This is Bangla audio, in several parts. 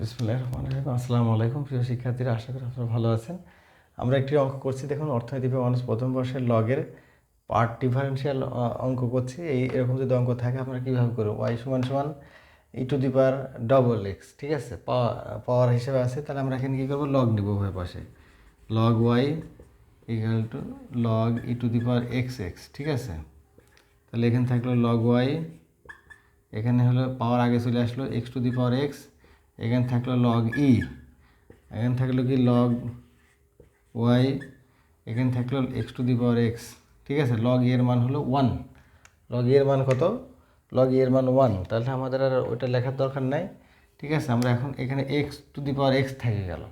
বিসমুল্লাহ রহমান রহিম। আসসালামু আলাইকুম প্রিয় শিক্ষার্থীরা, আশা করি আপনারা ভালো আছেন। আমরা একটি অঙ্ক করছি, দেখুন অর্থনীতি অনার্স প্রথম বর্ষের লগের পার্ট ডিফারেন্সিয়াল অঙ্ক করছি। এই, এরকম যদি অঙ্ক থাকে আপনারা কীভাবে করব? ওয়াই সমান সমান e to the power double x ঠিক আছে? পাওয়ার হিসেবে আছে, তাহলে আমরা এখানে কী করব? লগ নিব উভয় পাশে। Log y equal to log e to the power x x ঠিক আছে? তাহলে এখানে থাকল লগ ওয়াই এখানে হলো পাওয়ার আগে চলে আসলো x to the power x এখানে থাকল লগ ই এখানে থাকল কি লগ ওয়াই এখানে থাকল x to the power x ঠিক আছে? লগ এর মান হলো ওয়ান লগ এর মান কত? লগ এর মান ওয়ান তাহলে আমাদের আর ওইটা লেখার দরকার নাই, ঠিক আছে? আমরা এখন এখানে x to the power x থেকে গেল।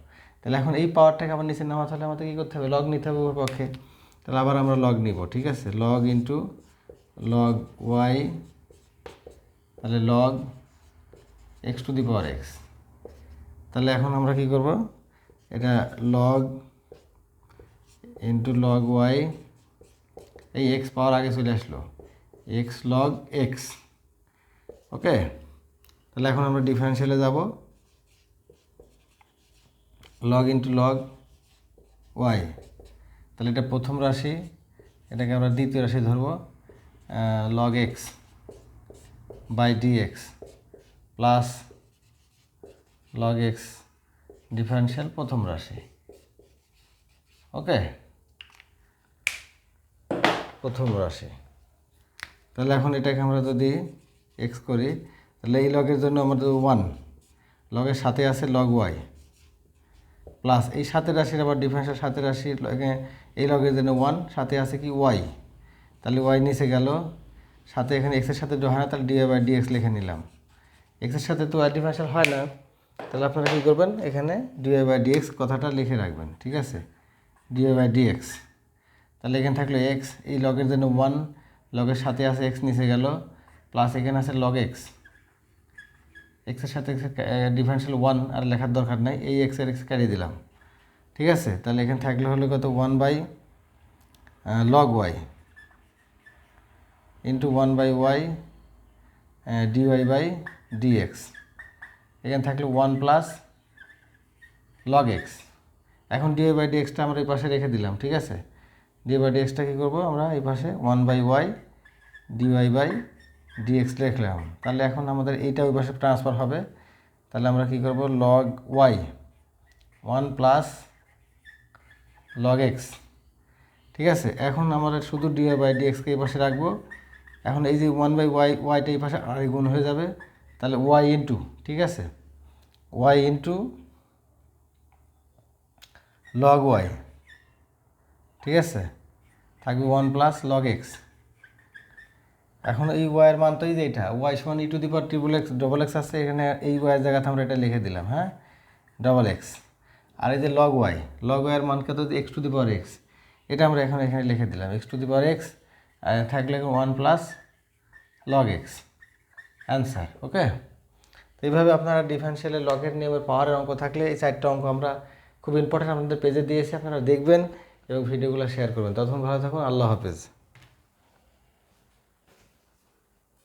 তাহলে এখন এই পাওয়ারটাকে আবার নিচে নেওয়া তাহলে আমাদের কী করতে হবে? লগ নিতে হবে ওর পক্ষে। তাহলে আবার আমরা লগ নিব, ঠিক আছে? লগ ইন্টু লগ ওয়াই তাহলে log x to the power x তাহলে এখন আমরা কি করব? এটা লগ ইন্টু লগ ওয়াই এই এক্স পাওয়ার আগে চলে আসলো। এক্স লগ এক্স ওকে তাহলে এখন আমরা ডিফারেন্সিয়ালে যাব। লগ ইন্টু লগ ওয়াই তাহলে এটা প্রথম রাশি, এটাকে আমরা দ্বিতীয় রাশি ধরবো log x by d x plus log x differential প্রথম রাশি। ওকে প্রথম রাশি। তাহলে এখন এটাকে আমরা যদি এক্স করি, তাহলে এই লগের জন্য আমাদের ওয়ান লগের সাথে আছে লগ ওয়াই প্লাস এই সাথে রাশির আবার ডিফারেন্সিয়াল সাথে রাশি লগে এই লগের জন্য ওয়ান সাথে আছে কি ওয়াই তাহলে ওয়াই নিচে গেল। সাথে এখানে এক্সের সাথে হয় না, তাহলে ডিওয়াই বাই ডিএক্স লিখে নিলাম। এক্সের সাথে তো ওয়াই ডিফারেন্সিয়াল হয় না। তাহলে আপনারা কী করবেন? এখানে ডিওয়াই বাই ডিএক্স কথাটা লিখে রাখবেন, ঠিক আছে? ডিওয়াই বাই ডিএক্স তাহলে এখানে থাকল এক্স এই লগের জন্য ওয়ান লগের সাথে আছে এক্স নিচে গেল প্লাস এখানে আছে লগ এক্স এক্সের সাথে ডিফারেন্সিয়াল ওয়ান আর লেখার দরকার নাই, এই এক্সের এক্স ক্যারি দিলাম। ঠিক আছে? তাহলে এখানে থাকলে হলো কত? One by log y into one by y dy by dx এখানে থাকলে ওয়ান প্লাস লগ এক্স এখন ডিওয়াই বাই ডিএক্সটা আমরা এই পাশে রেখে দিলাম, ঠিক আছে? ডিওয়াই বাই ডিএক্সটা কী করব আমরা? এই পাশে one by y dy by dx লিখলাম। তাহলে এখন আমাদের এইটা ওই পাশে ট্রান্সফার হবে। তাহলে আমরা কী করব? Log y one plus log x ঠিক আছে? এখন আমরা শুধু ডিওয়াই বাই ডিএক্সকে এই পাশে রাখব। এখন এই যে ওয়ান বাই ওয়াই ওয়াইটা এই পাশে আড়াই গুণ হয়ে যাবে। তাহলে ওয়াই ইন্টু ঠিক আছে? ওয়াই ইন্টু লগ ওয়াই ঠিক আছে? থাকবে ওয়ান প্লাস লগ এক্স এখন এই ওয়াইয়ের মান তো এই যে এটা ওয়াই সমান e to the triple x double x আছে, এখানে এই ওয়াইয়ের জায়গাতে আমরা এটা লিখে দিলাম হ্যাঁ? ডবল এক্স আর এই যে লগ ওয়াই লগ ওয়াইয়ের মান কত x to the power x এটা আমরা এখন এখানে লিখে দিলাম x to the power x থাকলে one plus log x answer okay তো এইভাবে আপনারা ডিফারেন্সিয়ালের লগের নিয়মের পাওয়ারের অঙ্ক থাকলে এই চারটা অঙ্ক আমরা খুব ইম্পর্ট্যান্ট আপনাদের পেজে দিয়েছি, আপনারা দেখবেন এবং ভিডিওগুলো শেয়ার করবেন। ততক্ষণ ভালো থাকুন, আল্লাহ হাফেজ।